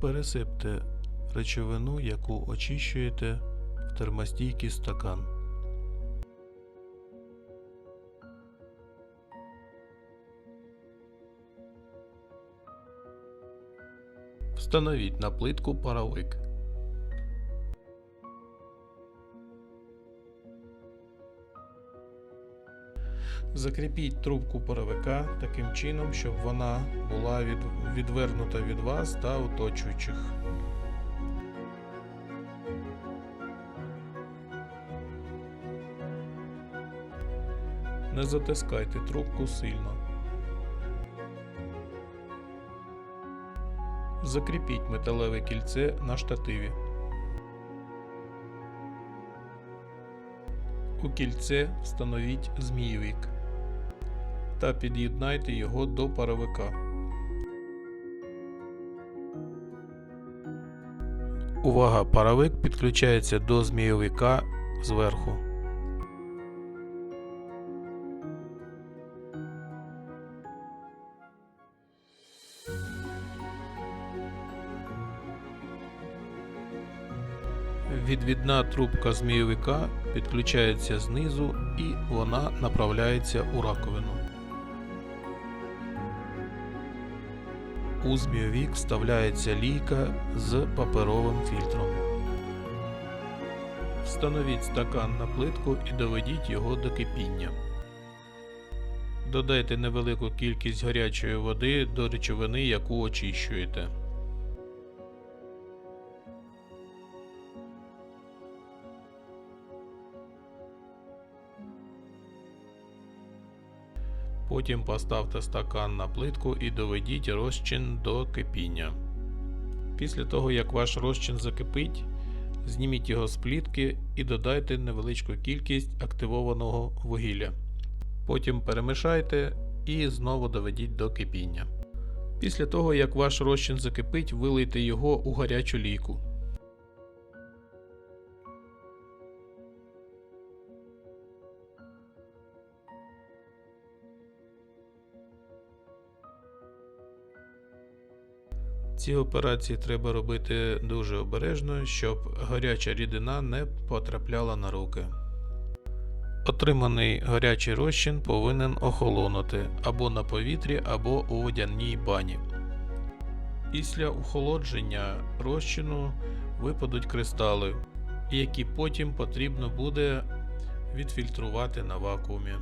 пересипте речовину, яку очищуєте в термостійкий стакан. Встановіть на плитку паровик. Закріпіть трубку паровика таким чином, щоб вона була від, відвернута від вас та оточуючих. Не затискайте трубку сильно. Закріпіть металеве кільце на штативі. У кільце встановіть змійовик та під'єднайте його до паровика. Увага! Паровик підключається до змійовика зверху. Відвідна трубка змійовика підключається знизу і вона направляється у раковину. У змійовик вставляється лійка з паперовим фільтром. Встановіть стакан на плитку і доведіть його до кипіння. Додайте невелику кількість гарячої води до речовини, яку очищуєте. Потім поставте стакан на плитку і доведіть розчин до кипіння. Після того, як ваш розчин закипить, зніміть його з плітки і додайте невеличку кількість активованого вугілля. Потім перемішайте і знову доведіть до кипіння. Після того, як ваш розчин закипить, вилийте його у гарячу лійку. Ці операції треба робити дуже обережно, щоб гаряча рідина не потрапляла на руки. Отриманий гарячий розчин повинен охолонути або на повітрі, або у водяній бані. Після охолодження розчину випадуть кристали, які потім потрібно буде відфільтрувати на вакуумі.